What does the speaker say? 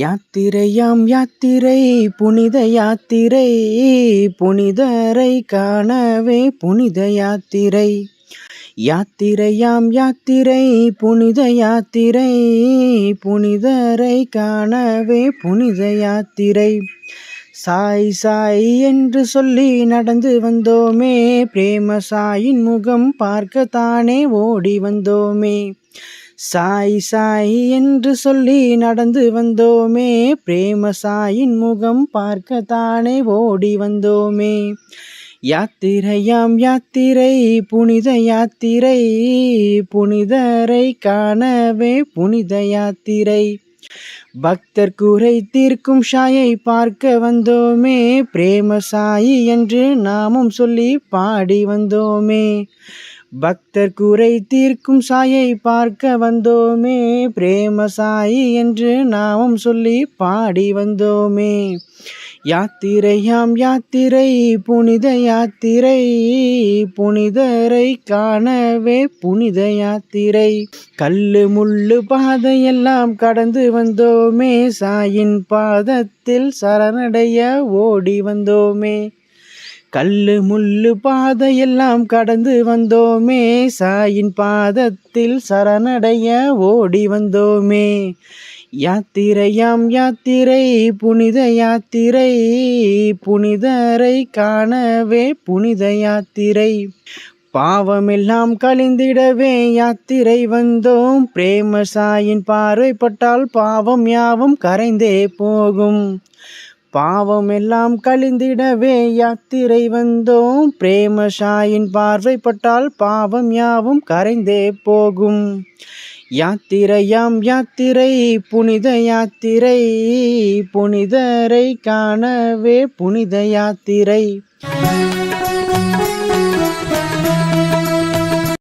யாத்திரையாம் யாத்திரை புனித யாத்திரை புனிதரை காணவே புனித யாத்திரை. யாத்திரையாம் யாத்திரை புனித யாத்திரை புனிதரை காணவே புனித யாத்திரை. சாய் சாய் என்று சொல்லி நடந்து வந்தோமே பிரேம சாயின் முகம் பார்க்கத்தானே ஓடி வந்தோமே. சாய் சாய் என்று சொல்லி நடந்து வந்தோமே. பிரேம சாயின் முகம் பார்க்கத்தானே ஓடி வந்தோமே. யாத்திரையாம் யாத்திரை புனித யாத்திரை புனிதரை காணவே புனித யாத்திரை. பக்தர் குறை தீர்க்கும் ஷாயை பார்க்க வந்தோமே. பிரேம சாயி என்று நாமும் சொல்லி பாடி வந்தோமே. பக்தர் குறை தீர்க்கும் சாயை பார்க்க வந்தோமே. பிரேம சாயி என்று நாமும் சொல்லி பாடி வந்தோமே. யாத்திரையாம் யாத்திரை புனித யாத்திரை. புனிதரை காணவே புனித யாத்திரை. கல்லு முள்ளு பாதையெல்லாம் கடந்து வந்தோமே. சாயின் பாதத்தில் சரணடைய ஓடி வந்தோமே. கல்லு முள்ளு பாதையெல்லாம் கடந்து வந்தோமே. சாயின் பாதத்தில் சரணடைய ஓடி வந்தோமே. யாத்திரையாம் யாத்திரை புனித யாத்திரை. புனிதரை காணவே புனித யாத்திரை. பாவமெல்லாம் கழிந்திடவே யாத்திரை வந்தோம். பிரேம சாயின் பார்வைப்பட்டால் பாவம் யாவும் கரைந்தே போகும். பாவம் எல்லாம் கழிந்திடவே யாத்திரை வந்தோம். பிரேமஷாயின் பார்வைப்பட்டால் பாவம் யாவும் கரைந்தே போகும். யாத்திரையாம் யாத்திரை புனித யாத்திரை புனிதரை காணவே புனித யாத்திரை.